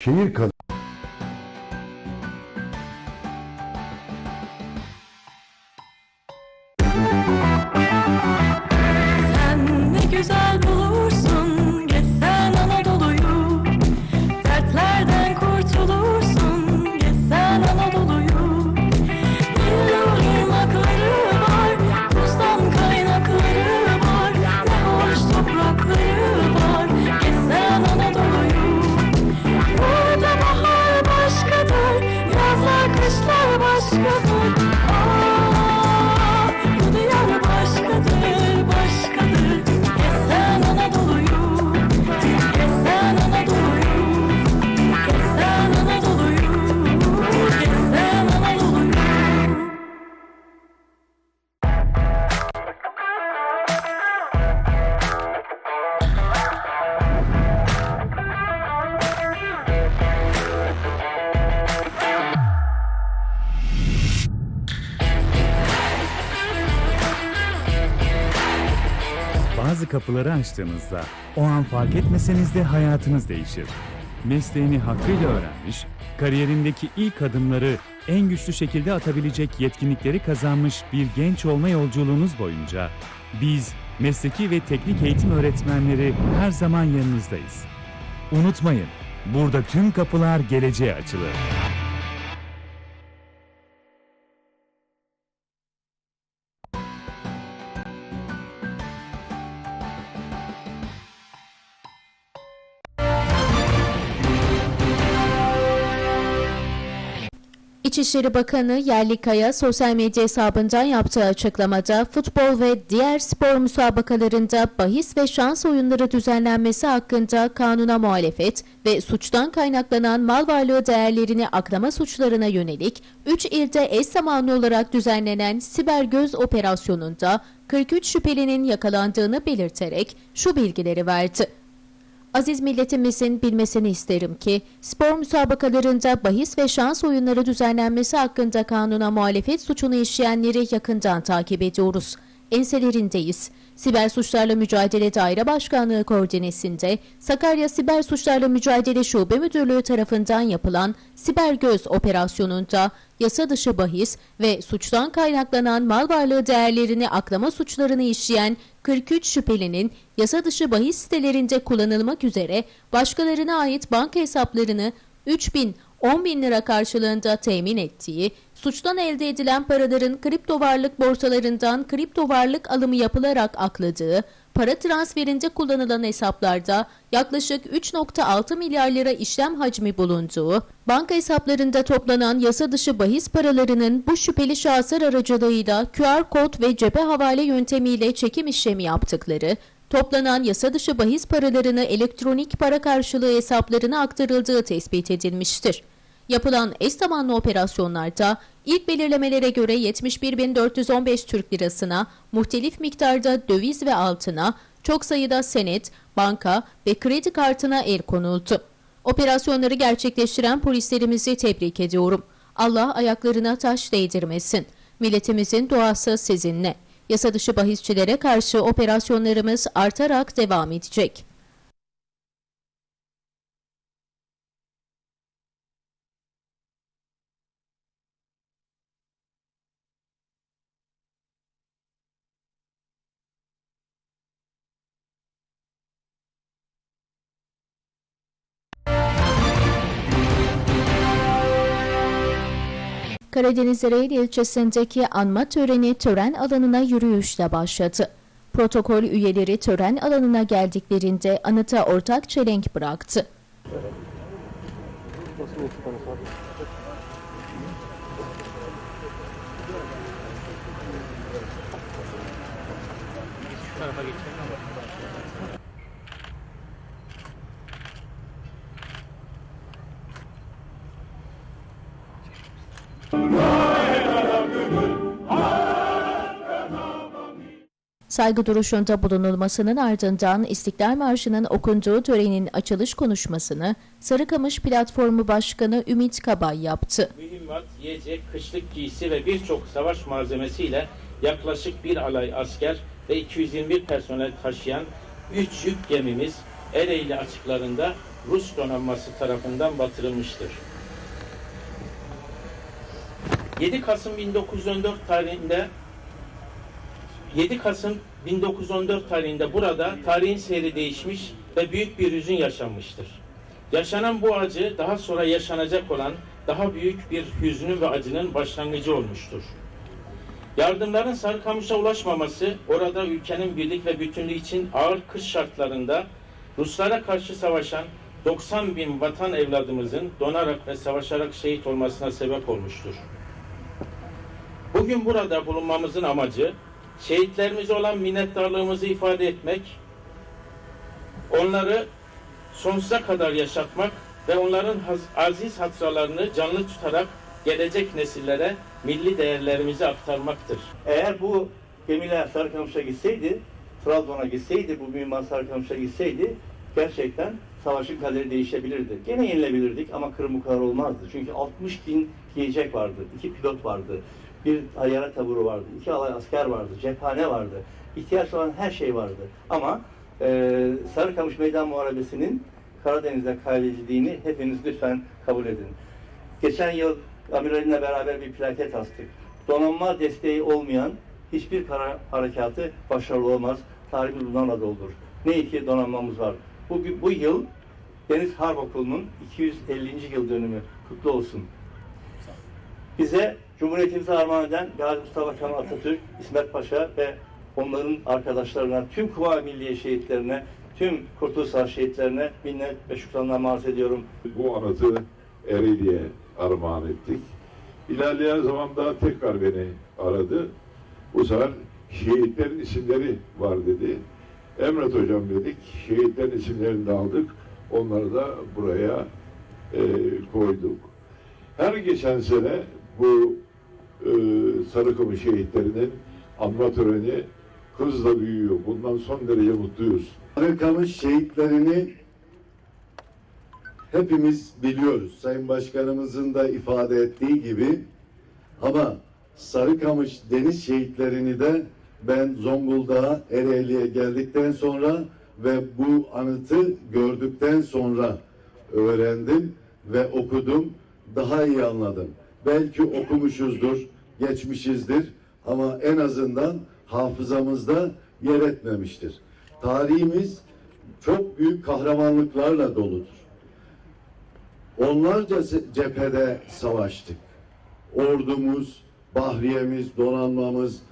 Şehir kadın kapıları açtığınızda o an fark etmeseniz de hayatınız değişir. Mesleğini hakkıyla öğrenmiş, kariyerindeki ilk adımları en güçlü şekilde atabilecek yetkinlikleri kazanmış bir genç olma yolculuğunuz boyunca biz mesleki ve teknik eğitim öğretmenleri her zaman yanınızdayız. Unutmayın, burada tüm kapılar geleceğe açılır. İçişleri Bakanı Yerlikaya sosyal medya hesabından yaptığı açıklamada futbol ve diğer spor müsabakalarında bahis ve şans oyunları düzenlenmesi hakkında kanuna muhalefet ve suçtan kaynaklanan mal varlığı değerlerini aklama suçlarına yönelik 3 ilde eş zamanlı olarak düzenlenen siber göz operasyonunda 43 şüphelinin yakalandığını belirterek şu bilgileri verdi. Aziz milletimizin bilmesini isterim ki spor müsabakalarında bahis ve şans oyunları düzenlenmesi hakkında kanuna muhalefet suçunu işleyenleri yakından takip ediyoruz. Enselerindeyiz. Siber Suçlarla Mücadele Daire Başkanlığı koordinesinde Sakarya Siber Suçlarla Mücadele Şube Müdürlüğü tarafından yapılan Siber Göz operasyonunda yasa dışı bahis ve suçtan kaynaklanan mal varlığı değerlerini aklama suçlarını işleyen 43 şüphelinin yasa dışı bahis sitelerinde kullanılmak üzere başkalarına ait banka hesaplarını 3 bin 10 bin lira karşılığında temin ettiği, suçtan elde edilen paraların kripto varlık borsalarından kripto varlık alımı yapılarak akladığı, para transferinde kullanılan hesaplarda yaklaşık 3.6 milyar lira işlem hacmi bulunduğu, banka hesaplarında toplanan yasa dışı bahis paralarının bu şüpheli şahıslar aracılığıyla QR kod ve cebe havale yöntemiyle çekim işlemi yaptıkları, Toplanan yasa dışı bahis paralarını elektronik para karşılığı hesaplarına aktarıldığı tespit edilmiştir. Yapılan eş zamanlı operasyonlarda ilk belirlemelere göre 71.415 Türk lirasına, muhtelif miktarda döviz ve altına, çok sayıda senet, banka ve kredi kartına el konuldu. Operasyonları gerçekleştiren polislerimizi tebrik ediyorum. Allah ayaklarına taş değdirmesin. Milletimizin duası sizinle. Yasa dışı bahisçilere karşı operasyonlarımız artarak devam edecek. Karadeniz Ereğli ilçesindeki anma töreni tören alanına yürüyüşle başladı. Protokol üyeleri tören alanına geldiklerinde anıta ortak çelenk bıraktı. Saygı duruşunda bulunulmasının ardından İstiklal Marşı'nın okunduğu törenin açılış konuşmasını Sarıkamış Platformu Başkanı Ümit Kabay yaptı. mühimmat, yiyecek, kışlık giysi ve birçok savaş malzemesiyle yaklaşık bir alay asker ve 221 personel taşıyan 3 yük gemimiz Ereğli açıklarında Rus donanması tarafından batırılmıştır. 7 Kasım 1914 tarihinde 7 Kasım 1914 tarihinde burada tarihin seyri değişmiş ve büyük bir hüzün yaşanmıştır. Yaşanan bu acı daha sonra yaşanacak olan daha büyük bir hüznün ve acının başlangıcı olmuştur. Yardımların Sarıkamış'a ulaşmaması orada ülkenin birlik ve bütünlüğü için ağır kış şartlarında Ruslara karşı savaşan 90 bin vatan evladımızın donarak ve savaşarak şehit olmasına sebep olmuştur. Bugün burada bulunmamızın amacı şehitlerimize olan minnettarlığımızı ifade etmek, onları sonsuza kadar yaşatmak ve onların aziz hatıralarını canlı tutarak gelecek nesillere milli değerlerimizi aktarmaktır. Eğer bu gemiler Sarıkamış'a gitseydi, Trabzon'a gitseydi, bu Mimar Sarıkamış'a gitseydi gerçekten savaşın kaderi değişebilirdi. Gene yenilebilirdik ama kırım bu kadar olmazdı. Çünkü 60 bin yiyecek vardı, iki pilot vardı, bir tayyare taburu vardı, iki alay asker vardı, cephane vardı, ihtiyaç olan her şey vardı. Ama e, Sarıkamış Meydan Muharebesi'nin Karadeniz'de kaybedildiğini hepiniz lütfen kabul edin. Geçen yıl amiralinle beraber bir plaket astık. Donanma desteği olmayan hiçbir kara harekatı başarılı olmaz. Tarihimiz bunlarla doldur. Ne iki donanmamız var. Bu, bu yıl Deniz Harp Okulu'nun 250. yıl dönümü kutlu olsun. Bize Cumhuriyetimizi armağan eden Gazi Mustafa Kemal Atatürk, İsmet Paşa ve onların arkadaşlarına, tüm Kuvayi Milliye şehitlerine, tüm Kurtuluş Savaşı şehitlerine minnet ve şükranlar marz ediyorum. bu anıtı Ereğli'ye armağan ettik. İlerleyen zamanda tekrar beni aradı. Bu sefer şehitlerin isimleri var dedi. Emret hocam dedik. Şehitlerin isimlerini de aldık. Onları da buraya e, koyduk. Her geçen sene bu e, Sarıkamış şehitlerinin anma töreni hızla büyüyor. Bundan son derece mutluyuz. Sarıkamış şehitlerini hepimiz biliyoruz. Sayın Başkanımızın da ifade ettiği gibi ama Sarıkamış deniz şehitlerini de ben Zonguldak'a Ereğli'ye geldikten sonra ve bu anıtı gördükten sonra öğrendim ve okudum. Daha iyi anladım. Belki okumuşuzdur, geçmişizdir ama en azından hafızamızda yer etmemiştir. Tarihimiz çok büyük kahramanlıklarla doludur. Onlarca cephede savaştık. Ordumuz, bahriyemiz, donanmamız,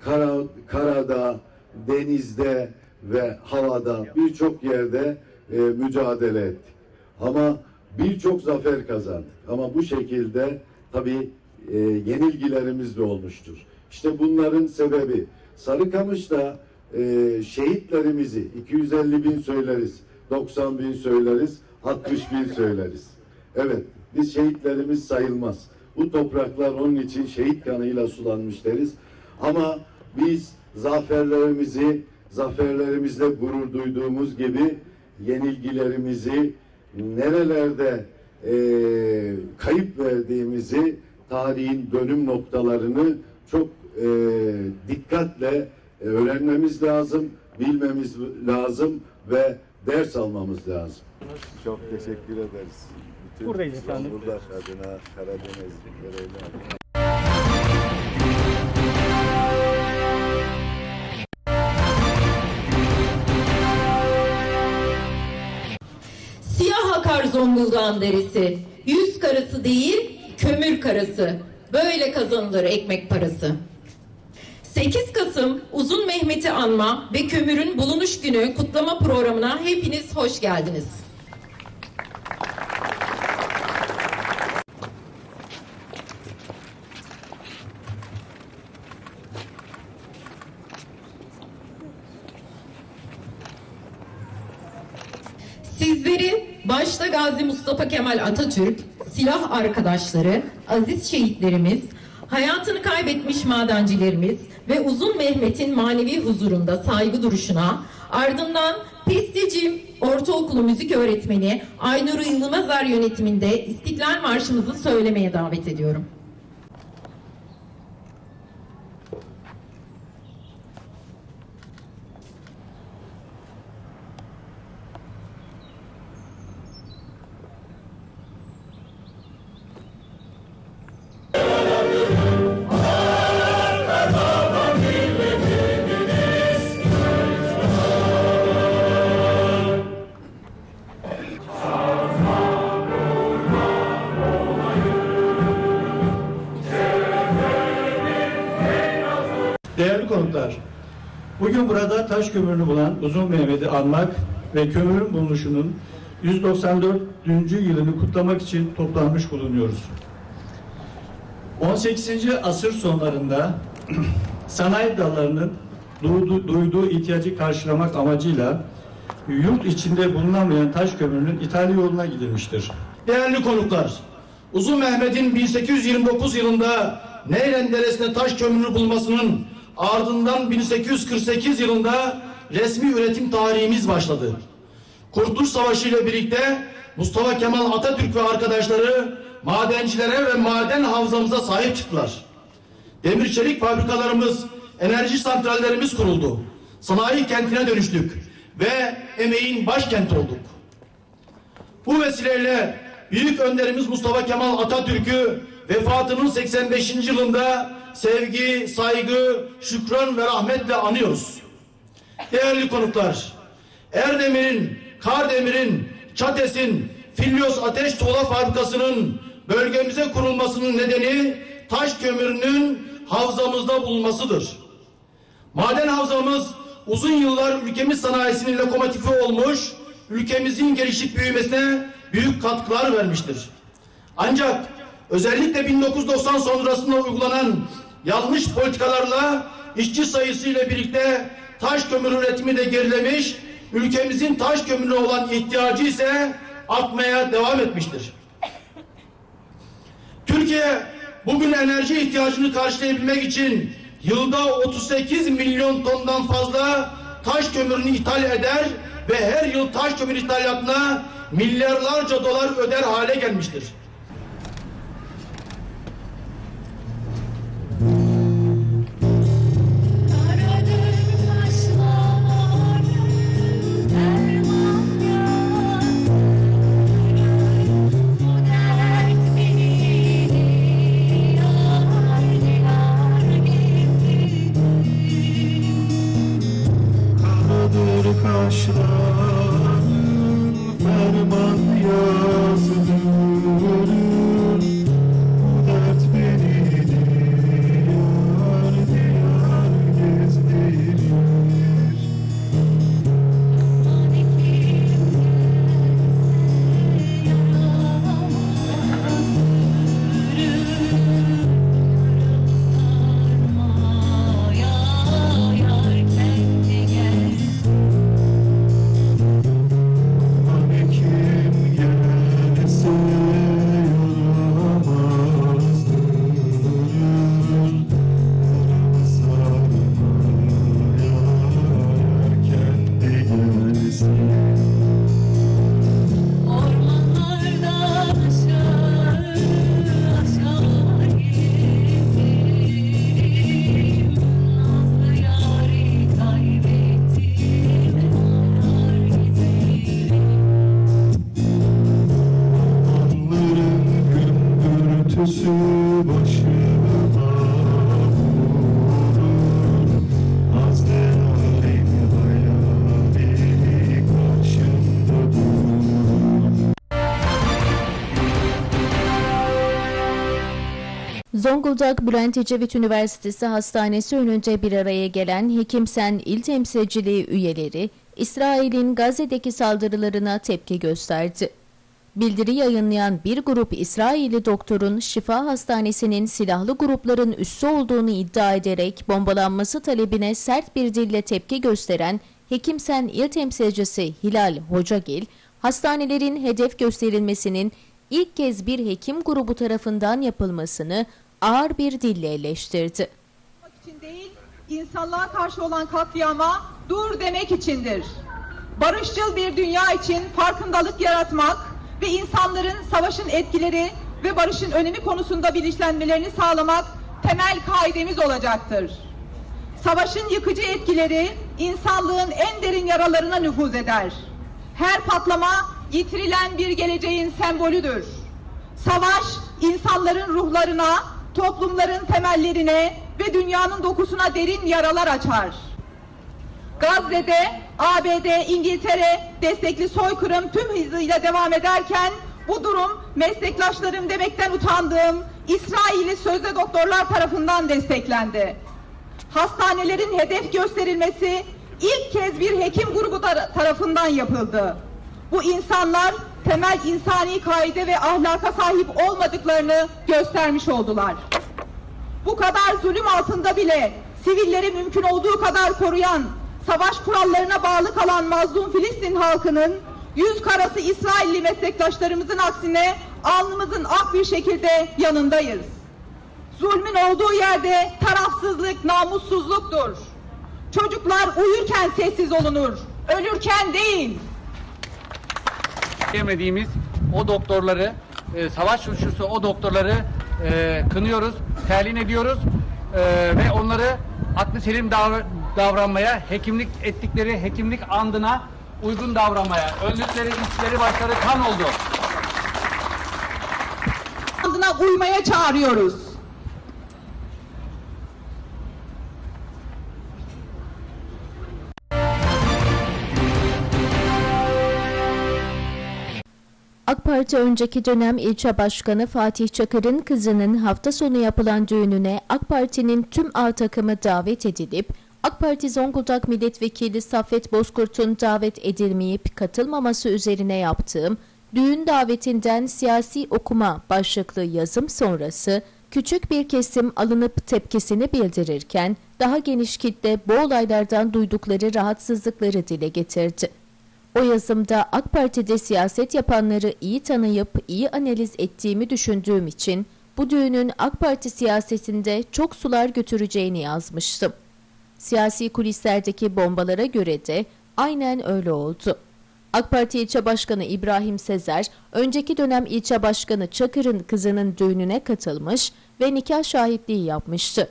kara, karada, denizde ve havada birçok yerde e, mücadele ettik. Ama birçok zafer kazandık. Ama bu şekilde tabii e, yenilgilerimiz de olmuştur. İşte bunların sebebi Sarıkamış'ta e, şehitlerimizi 250 bin söyleriz, 90 bin söyleriz, 60 bin söyleriz. Evet, biz şehitlerimiz sayılmaz. Bu topraklar onun için şehit kanıyla sulanmış deriz. Ama biz zaferlerimizi, zaferlerimizle gurur duyduğumuz gibi yenilgilerimizi nerelerde eee, kayıp verdiğimizi tarihin dönüm noktalarını çok eee, dikkatle öğrenmemiz lazım, bilmemiz lazım ve ders almamız lazım. Çok teşekkür ederiz. Bütün Buradayız efendim. Zonguldak adına, Karadeniz adına. Zonguldak'ın derisi. Yüz karası değil, kömür karası. Böyle kazanılır ekmek parası. 8 Kasım Uzun Mehmet'i anma ve kömürün bulunuş günü kutlama programına hepiniz hoş geldiniz. Sizleri başta Gazi Mustafa Kemal Atatürk, silah arkadaşları, aziz şehitlerimiz, hayatını kaybetmiş madencilerimiz ve Uzun Mehmet'in manevi huzurunda saygı duruşuna, ardından Pesteci Ortaokulu Müzik Öğretmeni Aynur Yılmazer yönetiminde İstiklal Marşımızı söylemeye davet ediyorum. Konuklar, bugün burada taş kömürünü bulan Uzun Mehmet'i anmak ve kömürün bulunuşunun 194. yılını kutlamak için toplanmış bulunuyoruz. 18. asır sonlarında sanayi dallarının duyduğu, ihtiyacı karşılamak amacıyla yurt içinde bulunamayan taş kömürünün ithali yoluna gidilmiştir. Değerli konuklar, Uzun Mehmet'in 1829 yılında Neyren Deresi'ne taş kömürü bulmasının ardından 1848 yılında resmi üretim tarihimiz başladı. Kurtuluş Savaşı ile birlikte Mustafa Kemal Atatürk ve arkadaşları madencilere ve maden havzamıza sahip çıktılar. Demir çelik fabrikalarımız, enerji santrallerimiz kuruldu. Sanayi kentine dönüştük ve emeğin başkenti olduk. Bu vesileyle büyük önderimiz Mustafa Kemal Atatürk'ü vefatının 85. yılında sevgi, saygı, şükran ve rahmetle anıyoruz. Değerli konuklar, Erdemir'in, Kardemir'in, Çates'in, Filyos Ateş Tuğla Fabrikası'nın bölgemize kurulmasının nedeni taş kömürünün havzamızda bulunmasıdır. Maden havzamız uzun yıllar ülkemiz sanayisinin lokomotifi olmuş, ülkemizin gelişip büyümesine büyük katkılar vermiştir. Ancak özellikle 1990 sonrasında uygulanan yanlış politikalarla işçi sayısı ile birlikte taş kömür üretimi de gerilemiş, ülkemizin taş kömürüne olan ihtiyacı ise artmaya devam etmiştir. Türkiye bugün enerji ihtiyacını karşılayabilmek için yılda 38 milyon tondan fazla taş kömürünü ithal eder ve her yıl taş kömür ithalatına milyarlarca dolar öder hale gelmiştir. Ferman yazılır Zonguldak Bülent Ecevit Üniversitesi Hastanesi önünde bir araya gelen Hekimsen İl Temsilciliği üyeleri, İsrail'in Gazze'deki saldırılarına tepki gösterdi. Bildiri yayınlayan bir grup İsrailli doktorun Şifa Hastanesi'nin silahlı grupların üssü olduğunu iddia ederek bombalanması talebine sert bir dille tepki gösteren Hekimsen İl Temsilcisi Hilal Hocagil, hastanelerin hedef gösterilmesinin ilk kez bir hekim grubu tarafından yapılmasını ağır bir dille eleştirdi. için değil, insanlığa karşı olan katliama dur demek içindir. Barışçıl bir dünya için farkındalık yaratmak ve insanların savaşın etkileri ve barışın önemi konusunda bilinçlenmelerini sağlamak temel kaidemiz olacaktır. Savaşın yıkıcı etkileri insanlığın en derin yaralarına nüfuz eder. Her patlama yitirilen bir geleceğin sembolüdür. Savaş insanların ruhlarına, toplumların temellerine ve dünyanın dokusuna derin yaralar açar. Gazze'de ABD, İngiltere destekli soykırım tüm hızıyla devam ederken bu durum meslektaşlarım demekten utandığım İsrail'i sözde doktorlar tarafından desteklendi. hastanelerin hedef gösterilmesi ilk kez bir hekim grubu tar- tarafından yapıldı. Bu insanlar temel insani kaide ve ahlaka sahip olmadıklarını göstermiş oldular. Bu kadar zulüm altında bile sivilleri mümkün olduğu kadar koruyan, savaş kurallarına bağlı kalan mazlum Filistin halkının yüz karası İsrailli meslektaşlarımızın aksine alnımızın ak bir şekilde yanındayız. Zulmün olduğu yerde tarafsızlık namussuzluktur. Çocuklar uyurken sessiz olunur, ölürken değil. Yemediğimiz o doktorları, e, savaş suçlusu o doktorları e, kınıyoruz, terlin ediyoruz e, ve onları aklı selim davr- davranmaya, hekimlik ettikleri hekimlik andına uygun davranmaya, öldükleri içleri başları kan oldu. Adına uymaya çağırıyoruz. AK Parti önceki dönem ilçe başkanı Fatih Çakır'ın kızının hafta sonu yapılan düğününe AK Parti'nin tüm A takımı davet edilip AK Parti Zonguldak Milletvekili Saffet Bozkurt'un davet edilmeyip katılmaması üzerine yaptığım düğün davetinden siyasi okuma başlıklı yazım sonrası küçük bir kesim alınıp tepkisini bildirirken daha geniş kitle bu olaylardan duydukları rahatsızlıkları dile getirdi. O yazımda AK Parti'de siyaset yapanları iyi tanıyıp iyi analiz ettiğimi düşündüğüm için bu düğünün AK Parti siyasetinde çok sular götüreceğini yazmıştım. Siyasi kulislerdeki bombalara göre de aynen öyle oldu. AK Parti ilçe başkanı İbrahim Sezer, önceki dönem ilçe başkanı Çakır'ın kızının düğününe katılmış ve nikah şahitliği yapmıştı.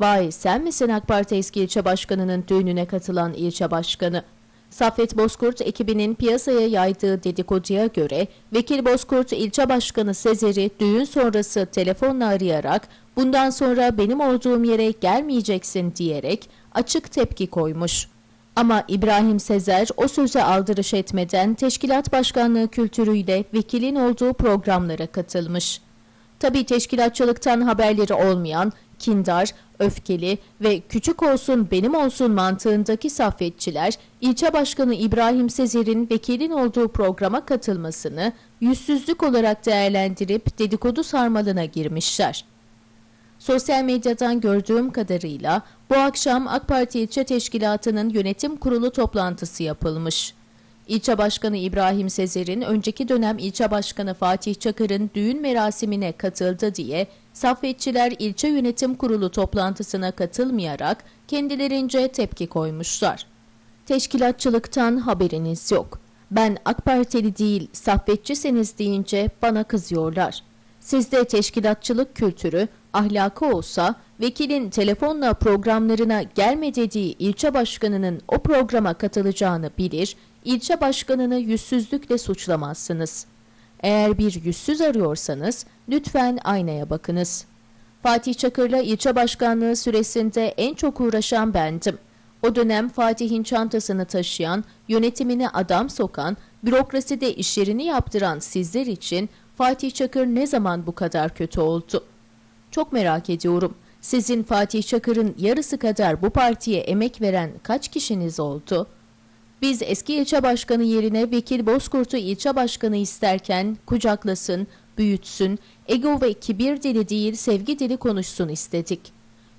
Vay sen misin AK Parti eski ilçe başkanının düğününe katılan ilçe başkanı? Saffet Bozkurt ekibinin piyasaya yaydığı dedikoduya göre Vekil Bozkurt ilçe başkanı Sezer'i düğün sonrası telefonla arayarak bundan sonra benim olduğum yere gelmeyeceksin diyerek açık tepki koymuş. Ama İbrahim Sezer o söze aldırış etmeden teşkilat başkanlığı kültürüyle vekilin olduğu programlara katılmış. Tabii teşkilatçılıktan haberleri olmayan, kindar, öfkeli ve küçük olsun benim olsun mantığındaki saffetçiler, ilçe başkanı İbrahim Sezer'in vekilin olduğu programa katılmasını yüzsüzlük olarak değerlendirip dedikodu sarmalına girmişler. Sosyal medyadan gördüğüm kadarıyla bu akşam AK Parti ilçe teşkilatının yönetim kurulu toplantısı yapılmış. İlçe Başkanı İbrahim Sezer'in önceki dönem ilçe başkanı Fatih Çakır'ın düğün merasimine katıldı diye Saffetçiler ilçe yönetim kurulu toplantısına katılmayarak kendilerince tepki koymuşlar. Teşkilatçılıktan haberiniz yok. Ben AK Partili değil, saffetçisiniz deyince bana kızıyorlar. Sizde teşkilatçılık kültürü, ahlakı olsa vekilin telefonla programlarına gelme dediği ilçe başkanının o programa katılacağını bilir, ilçe başkanını yüzsüzlükle suçlamazsınız. Eğer bir yüzsüz arıyorsanız lütfen aynaya bakınız. Fatih Çakır'la ilçe başkanlığı süresinde en çok uğraşan bendim. O dönem Fatih'in çantasını taşıyan, yönetimine adam sokan, bürokraside işlerini yaptıran sizler için Fatih Çakır ne zaman bu kadar kötü oldu? Çok merak ediyorum. Sizin Fatih Çakır'ın yarısı kadar bu partiye emek veren kaç kişiniz oldu? Biz eski ilçe başkanı yerine Vekil Bozkurt'u ilçe başkanı isterken kucaklasın, büyütsün, ego ve kibir dili değil sevgi dili konuşsun istedik.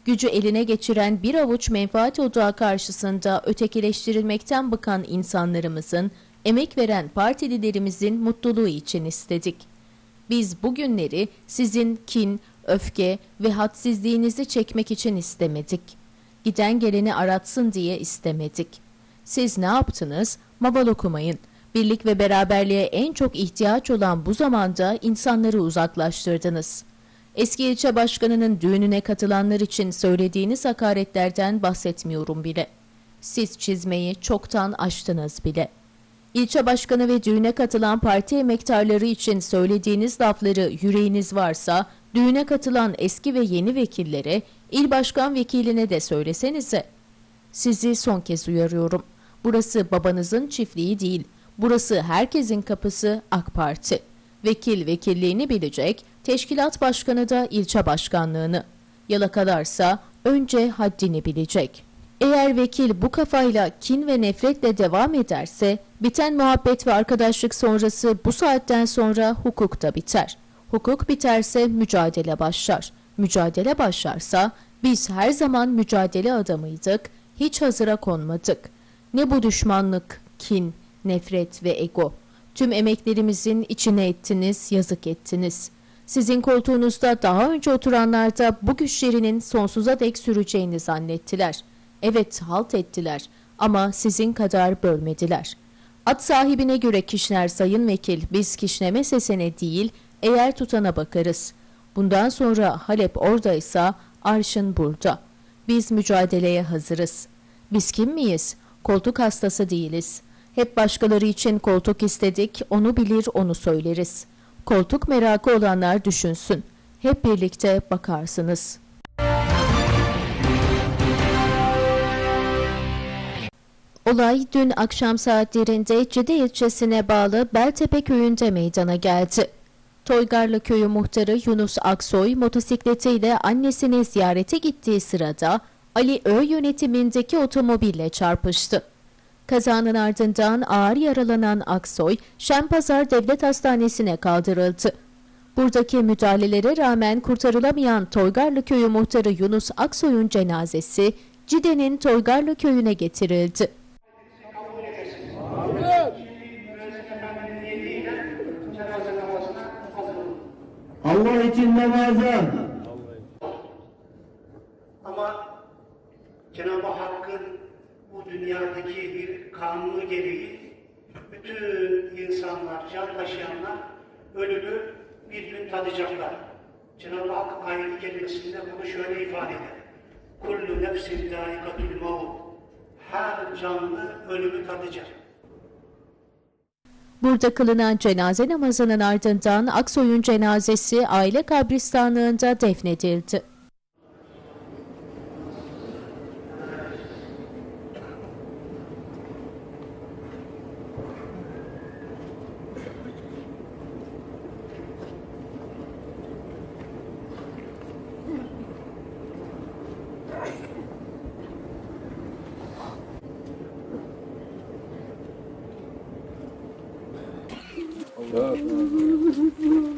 Gücü eline geçiren bir avuç menfaat odağı karşısında ötekileştirilmekten bıkan insanlarımızın, emek veren partililerimizin mutluluğu için istedik. Biz bugünleri sizin kin, öfke ve hadsizliğinizi çekmek için istemedik. Giden geleni aratsın diye istemedik. Siz ne yaptınız? Maval okumayın. Birlik ve beraberliğe en çok ihtiyaç olan bu zamanda insanları uzaklaştırdınız. Eski ilçe başkanının düğününe katılanlar için söylediğiniz hakaretlerden bahsetmiyorum bile. Siz çizmeyi çoktan aştınız bile. İlçe başkanı ve düğüne katılan parti emektarları için söylediğiniz lafları yüreğiniz varsa, düğüne katılan eski ve yeni vekillere, il başkan vekiline de söylesenize. Sizi son kez uyarıyorum. Burası babanızın çiftliği değil. Burası herkesin kapısı AK Parti. Vekil vekilliğini bilecek, teşkilat başkanı da ilçe başkanlığını. Yalakalarsa önce haddini bilecek. Eğer vekil bu kafayla kin ve nefretle devam ederse, biten muhabbet ve arkadaşlık sonrası bu saatten sonra hukuk da biter. Hukuk biterse mücadele başlar. Mücadele başlarsa biz her zaman mücadele adamıydık, hiç hazıra konmadık. Ne bu düşmanlık, kin, nefret ve ego. Tüm emeklerimizin içine ettiniz, yazık ettiniz. Sizin koltuğunuzda daha önce oturanlar da bu güçlerinin sonsuza dek süreceğini zannettiler. Evet, halt ettiler ama sizin kadar bölmediler. At sahibine göre kişner sayın vekil, biz kişneme sesine değil, eğer tutana bakarız. Bundan sonra Halep oradaysa arşın burada. Biz mücadeleye hazırız. Biz kim miyiz? Koltuk hastası değiliz. Hep başkaları için koltuk istedik, onu bilir, onu söyleriz. Koltuk merakı olanlar düşünsün. Hep birlikte bakarsınız. Olay dün akşam saatlerinde Cide ilçesine bağlı Beltepe köyünde meydana geldi. Toygarlı köyü muhtarı Yunus Aksoy motosikletiyle annesini ziyarete gittiği sırada Ali Ö yönetimindeki otomobille çarpıştı. Kazanın ardından ağır yaralanan Aksoy, Şenpazar Devlet Hastanesi'ne kaldırıldı. Buradaki müdahalelere rağmen kurtarılamayan Toygarlı Köyü muhtarı Yunus Aksoy'un cenazesi Cide'nin Toygarlı Köyü'ne getirildi. Allah için namazı. Ama Cenab-ı Hakk'ın bu dünyadaki bir kanunu gereği bütün insanlar, can taşıyanlar ölümü tadacaklar. Cenab-ı Hak ayet-i kerimesinde bunu şöyle ifade eder. Kullu nefsin dâikatul mevut. Her canlı ölümü tadacak. Burada kılınan cenaze namazının ardından Aksoy'un cenazesi aile kabristanlığında defnedildi. Tchau.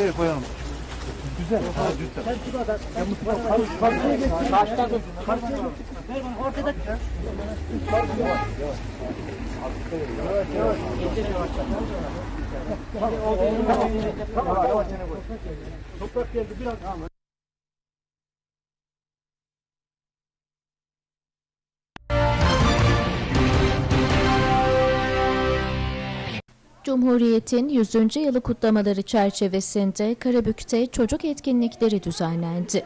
Şuraya koyalım. Güzel. Ha, güzel. Başladım. Ortada. Toprak geldi biraz. Cumhuriyet'in 100. yılı kutlamaları çerçevesinde Karabük'te çocuk etkinlikleri düzenlendi.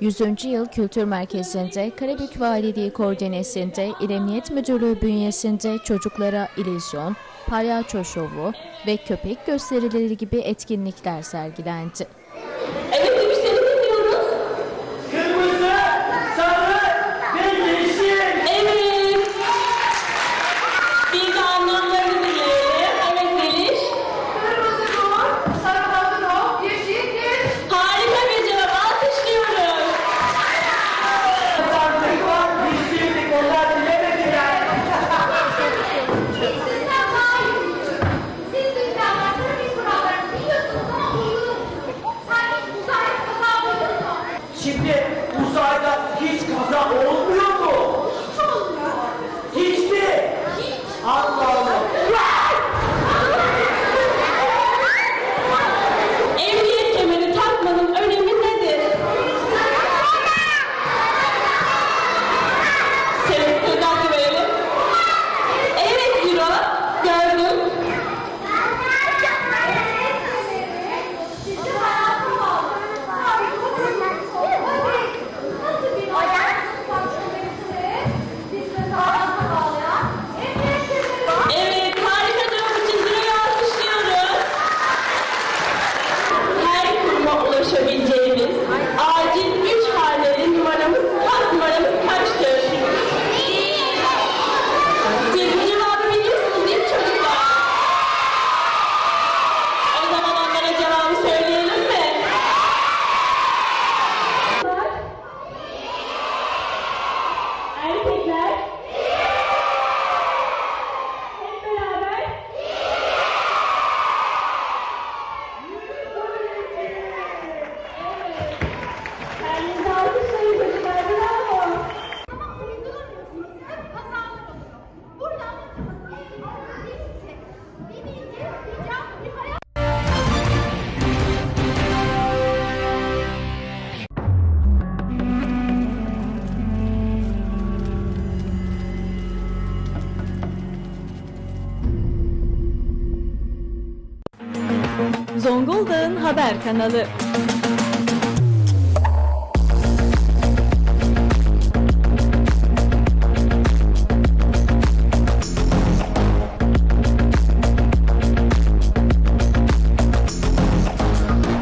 100. Yıl Kültür Merkezi'nde Karabük Valiliği koordinesinde İl Emniyet Müdürlüğü bünyesinde çocuklara illüzyon, palyaço şovu ve köpek gösterileri gibi etkinlikler sergilendi. another